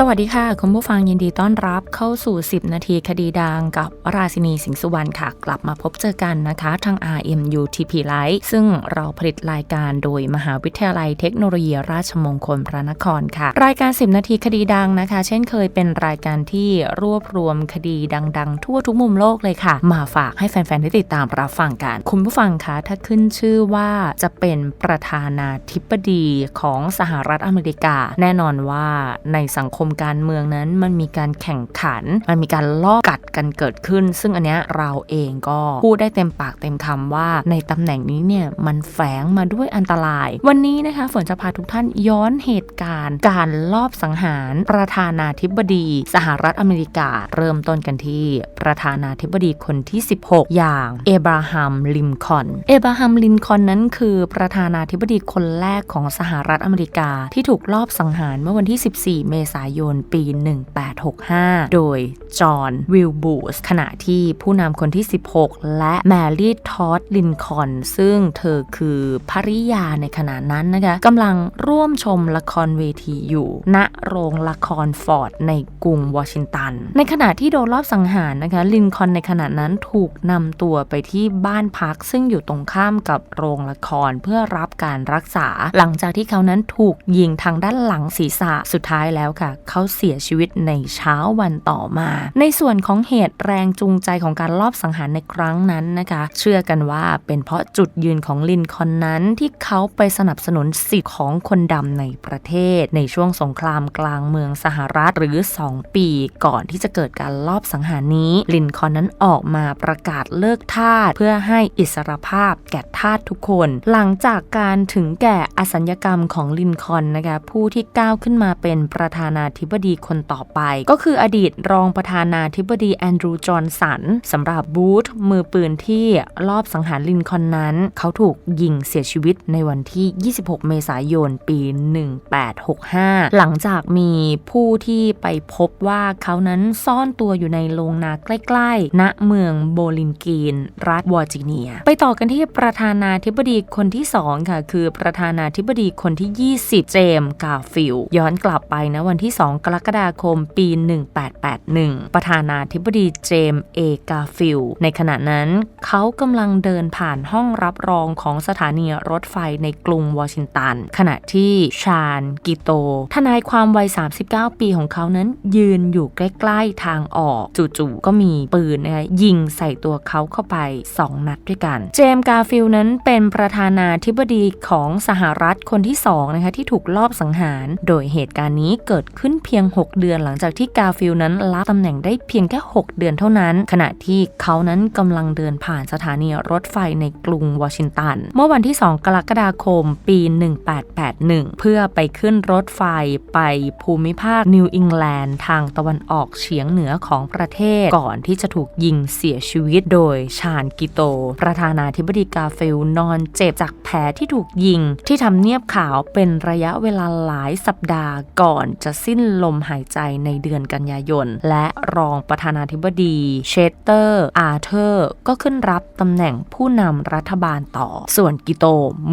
สวัสดีค่ะ คุณผู้ฟังยินดีต้อนรับเข้าสู่ 10 นาทีคดีดังกับราชินีสิงห์สุวรรณค่ะ กลับมาพบเจอกันนะคะ ทาง RMU TP Live ซึ่งเราผลิตรายการโดยมหาวิทยาลัยเทคโนโลยีราชมงคลพระนครค่ะ รายการ 10 นาทีคดีดังนะคะ เช่นเคยเป็นรายการที่รวบรวมคดีดัง ๆ ทั่วทุกมุมโลกเลยค่ะ มาฝากให้แฟนๆได้ติดตามรับฟังกัน คุณผู้ฟังคะถ้าขึ้นชื่อว่าจะเป็นประธานาธิบดีของสหรัฐอเมริกา แน่นอนว่าในสังคมการเมืองนั้นมันมีการแข่งขัน มันมีการลอบกัดกันเกิดขึ้น ซึ่งอันเนี้ยเราเองก็พูดได้เต็มปากเต็มคำว่าในตำแหน่งนี้เนี่ยมันแฝงมาด้วยอันตราย วันนี้นะคะฝนจะพาทุกท่านย้อนเหตุการณ์ การลอบสังหารประธานาธิบดี สหรัฐอเมริกา เริ่มต้นกันที่ประธานาธิบดีคนที่ 16 อย่างเอบราฮัมลิมคอนเอบราฮัมลินคอนนั้นคือประธานาธิบดีคนแรกของสหรัฐอเมริกาที่ถูกลอบสังหารเมื่อวันที่ 14 เมษายนปี 1865 โดยจอห์นวิลบูสขณะที่ผู้นำคนที่ 16 และแมรี่ทอดลินคอนซึ่งเธอคือภริยาในขณะนั้นนะคะกำลังร่วมชมละครเวทีอยู่ ณโรงละครฟอร์ดในกรุงวอชิงตัน ในขณะที่โดนรอบสังหารนะคะลินคอนในขณะนั้นถูกนำตัวไปที่บ้านพักซึ่งอยู่ตรงข้ามกับโรงละครเพื่อรับการรักษา หลังจากที่เขานั้นถูกยิงทางด้านหลังศีรษะสุดท้ายแล้วค่ะเขาเสียชีวิตในเช้าวันต่อมา ในส่วนของเหตุแรงจูงใจของการลอบสังหารในครั้งนั้นนะคะ เชื่อกันว่าเป็นเพราะจุดยืนของลินคอนนั้นที่เขาไปสนับสนุนสิทธิของคนดำในประเทศ ในช่วงสงครามกลางเมืองสหรัฐหรือ 2 ปี ก่อนที่จะเกิดการลอบสังหารนี้ ลินคอนนั้นออกมาประกาศเลิกทาสเพื่อให้อิสรภาพแก่ทาสทุกคน หลังจากการถึงแก่อสัญญกรรมของลินคอนนะคะผู้ที่ก้าวขึ้นมาเป็นประธานาธิบดีคนต่อไป ก็คืออดีตรองประธานาธิบดีแอนดรูว์จอห์นสันสำหรับบูธมือปืนที่ลอบสังหารลินคอนนั้น เขาถูกยิงเสียชีวิตในวันที่ 26 เมษายน ปี 1865 หลังจากมีผู้ที่ไปพบว่าเขานั้นซ่อนตัวอยู่ในโรงนาใกล้ๆ ณ เมืองโบลินกีน รัฐวอร์จิเนีย ไปต่อกันที่ประธานาธิบดีคนที่ 2 ค่ะ คือประธานาธิบดีคนที่ 20 เจมส์กาฟิลย้อนกลับไปนะวันที่ 2 2 กรกฎาคม ปี 1881 ประธานาธิบดีเจมส์เอกาฟิล ในขณะนั้นเขากำลังเดินผ่านห้องรับรองของสถานีรถไฟในกรุงวอชิงตัน ขณะที่ชาญกิโต ทนายความวัย 39 ปีของเขานั้นยืนอยู่ใกล้ๆทางออกจู่ๆก็มีปืนนะคะยิงใส่ตัวเขาเข้าไป 2 นัดด้วยกัน เจมส์กาฟิลนั้นเป็นประธานาธิบดีของสหรัฐคนที่2นะคะที่ถูกลอบสังหาร โดยเหตุการณ์นี้เกิดขึ้นเพียง 6 เดือนหลังจากที่กาฟิลนั้นรับตำแหน่งได้เพียงแค่ 6 เดือนเท่านั้น ขณะที่เขานั้นกำลังเดินผ่านสถานีรถไฟในกรุงวอชิงตัน เมื่อวันที่ 2 กรกฎาคม ปี 1881 เพื่อไปขึ้นรถไฟไปภูมิภาคนิวอิงแลนด์ทางตะวันออกเฉียงเหนือของประเทศก่อนที่จะถูกยิงเสียชีวิตโดยชาญกิโต ประธานาธิบดีกาฟิลนอนเจ็บจากแผลที่ถูกยิง ที่ทำเนียบขาวเป็นระยะเวลาหลายสัปดาห์ก่อนจะสิ้นลมหายใจในเดือนกันยายน และรองประธานาธิบดีเชสเตอร์อาร์เธอร์ก็ขึ้นรับตำแหน่งผู้นำรัฐบาลต่อ ส่วนกิโต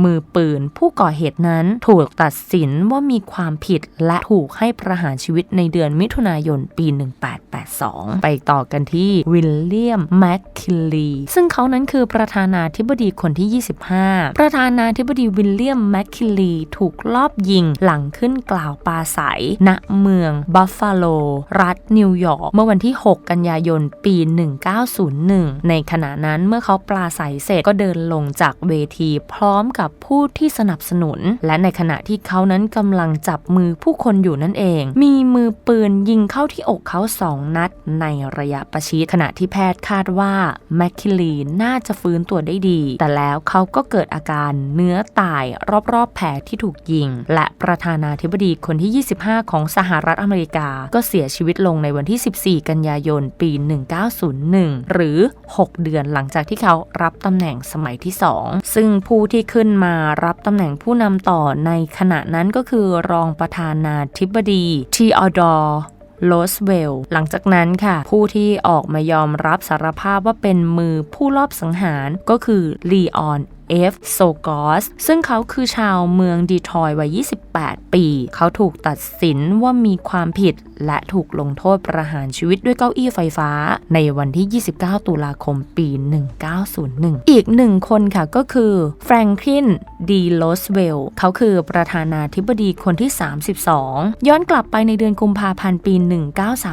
มือปืนผู้ก่อเหตุนั้นถูกตัดสินว่ามีความผิดและถูกให้ประหารชีวิตในเดือนมิถุนายนปี 1882 ไปต่อกันที่วิลเลียมแมคคิลลี ซึ่งเขานั้นคือประธานาธิบดีคนที่ 25 ประธานาธิบดีวิลเลียมแมคคิลลีถูกลอบยิงหลังขึ้นกล่าวปาศัยณเมืองบัฟฟาโลรัฐนิวยอร์กเมื่อวันที่ 6 กันยายนปี 1901 ในขณะนั้นเมื่อเขาปลาใสเสร็จก็เดินลงจากเวทีพร้อมกับผู้ที่สนับสนุน และในขณะที่เขานั้นกำลังจับมือผู้คนอยู่นั่นเอง มีมือปืนยิงเข้าที่อกเขาสองนัดในระยะประชิดขณะที่แพทย์คาดว่าแมคคิลีน่าจะฟื้นตัวได้ดี แต่แล้วเขาก็เกิดอาการเนื้อตายรอบๆแผลที่ถูกยิง และประธานาธิบดีคนที่ 25 ของสหรัฐอเมริกาก็เสียชีวิตลงในวันที่ 14 กันยายนปี 1901 หรือ 6 เดือนหลังจากที่เขารับตำแหน่งสมัยที่ 2 ซึ่งผู้ที่ขึ้นมารับตำแหน่งผู้นำต่อในขณะนั้นก็คือรองประธานาธิบดีทีออดอร์โรสเวลล์หลังจากนั้นค่ะ ผู้ที่ออกมายอมรับสารภาพว่าเป็นมือผู้ลอบสังหารก็คือลีออน เอฟโซกอสซึ่งเขาคือชาวเมืองดีทรอยวัย 28 ปี เขาถูกตัดสินว่ามีความผิด และถูกลงโทษประหารชีวิตด้วยเก้าอี้ไฟฟ้า ในวันที่ 29 ตุลาคมปี 1901 อีกหนึ่งคนค่ะก็คือแฟรงคลินดีโลสเวลล์เขาคือประธานาธิบดีคนที่ 32 ย้อนกลับไปในเดือนกุมภาพันธ์ปี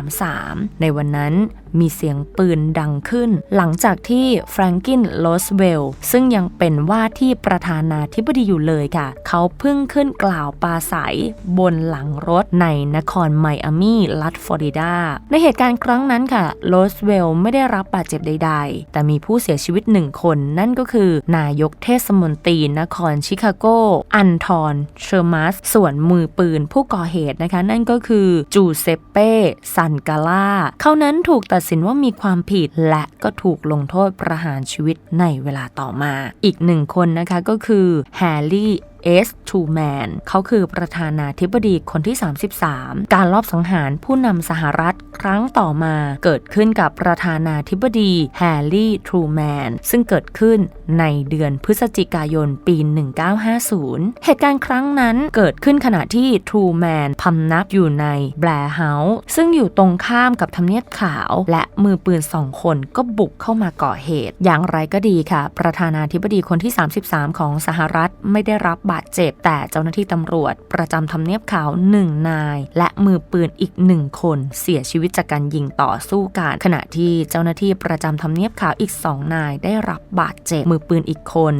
1933 ในวันนั้นมีเสียงปืนดังขึ้น หลังจากที่แฟรงกินโรสเวลล์ซึ่งยังเป็นว่าที่ประธานาธิบดีอยู่เลยค่ะ เขาเพิ่งขึ้นกล่าวปาศัยบนหลังรถในนครไมอามีรัฐฟลอริดา ในเหตุการณ์ครั้งนั้นค่ะโรสเวลล์ไม่ได้รับบาดเจ็บใด ๆ แต่มีผู้เสียชีวิตหนึ่งคน นั่นก็คือ นายกเทศมนตรีนครชิคาโก อันทอนเชอร์มัส ส่วนมือปืนผู้ก่อเหตุนะคะ นั่นก็คือจูเซปเป้ซันกาล่าเขานั้นถูกตัดสินว่ามีความผิดและก็ถูกลงโทษประหารชีวิตในเวลาต่อมา อีกหนึ่งคนนะคะก็คือแฮร์รี่ เอสทูแมนเขาคือประธานาธิบดีคนที่ 33 การลอบสังหารผู้นำสหรัฐครั้งต่อมาเกิดขึ้นกับประธานาธิบดีแฮร์รี่ทรูแมนซึ่งเกิดขึ้นในเดือนพฤศจิกายนปี 1950 เหตุการณ์ครั้งนั้นเกิดขึ้นขณะที่ทรูแมนพำนักอยู่ในแบร์เฮาส์ซึ่งอยู่ตรงข้ามกับทำเนียบขาว และมือปืนสองคนก็บุกเข้ามาก่อเหตุ อย่างไรก็ดีค่ะ ประธานาธิบดีคนที่ 33 ของสหรัฐไม่ได้รับบบาดเจ็บ แต่เจ้าหน้าที่ตำรวจ ประจำทำเนียบขาวหนึ่งนาย และมือปืนอีกหนึ่งคนเสียชีวิตจากการยิงต่อสู้กันขณะที่เจ้าหน้าที่ประจำทำเนียบขาวอีกสองนายได้รับบาดเจ็บมือปืนอีกคน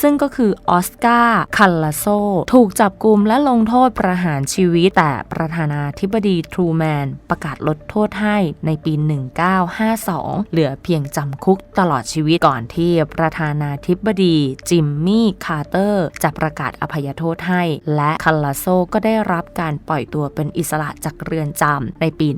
ซึ่งก็คือออสการ์คัลลาโซ ถูกจับกุมและลงโทษประหารชีวิต แต่ประธานาธิบดีทรูแมนประกาศลดโทษให้ในปี 1952 เหลือเพียงจำคุกตลอดชีวิตก่อนที่ประธานาธิบดีจิมมี่คาร์เตอร์จะประกาศอภัยโทษให้ และคัลลาโซก็ได้รับการปล่อยตัวเป็นอิสระจากเรือนจำในปี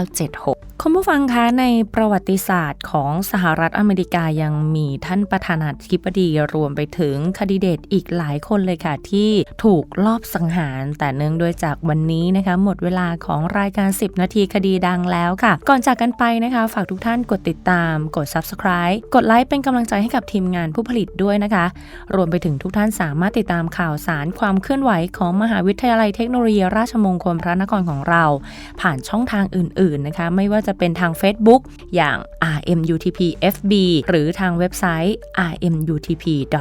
1976คุณผู้ฟังคะในประวัติศาสตร์ของสหรัฐอเมริกายังมีท่านประธานาธิบดีรวมไปถึงคดีเดตอีกหลายคนเลยค่ะ ที่ถูกลอบสังหาร แต่เนื่องด้วยจากวันนี้นะคะ หมดเวลาของรายการ 10 นาทีคดีดังแล้วค่ะ ก่อนจากกันไปนะคะ ฝากทุกท่านกดติดตาม กด subscribe กดไลค์เป็นกำลังใจให้กับทีมงานผู้ผลิตด้วยนะคะ รวมไปถึงทุกท่านสามารถติดตามข่าวสารความเคลื่อนไหวของมหาวิทยาลัยเทคโนโลยีราชมงคลพระนครของเรา ผ่านช่องทางอื่น ๆนะคะ ไม่ว่าจะจะเป็นทาง Facebook อย่าง RMUTP FB หรือทางเว็บไซต์ rmutp.ac.th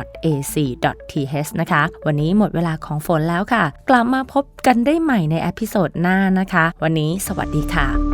นะคะ วันนี้หมดเวลาของฝนแล้วค่ะ กลับมาพบกันได้ใหม่ในอพิโซดหน้านะคะ วันนี้สวัสดีค่ะ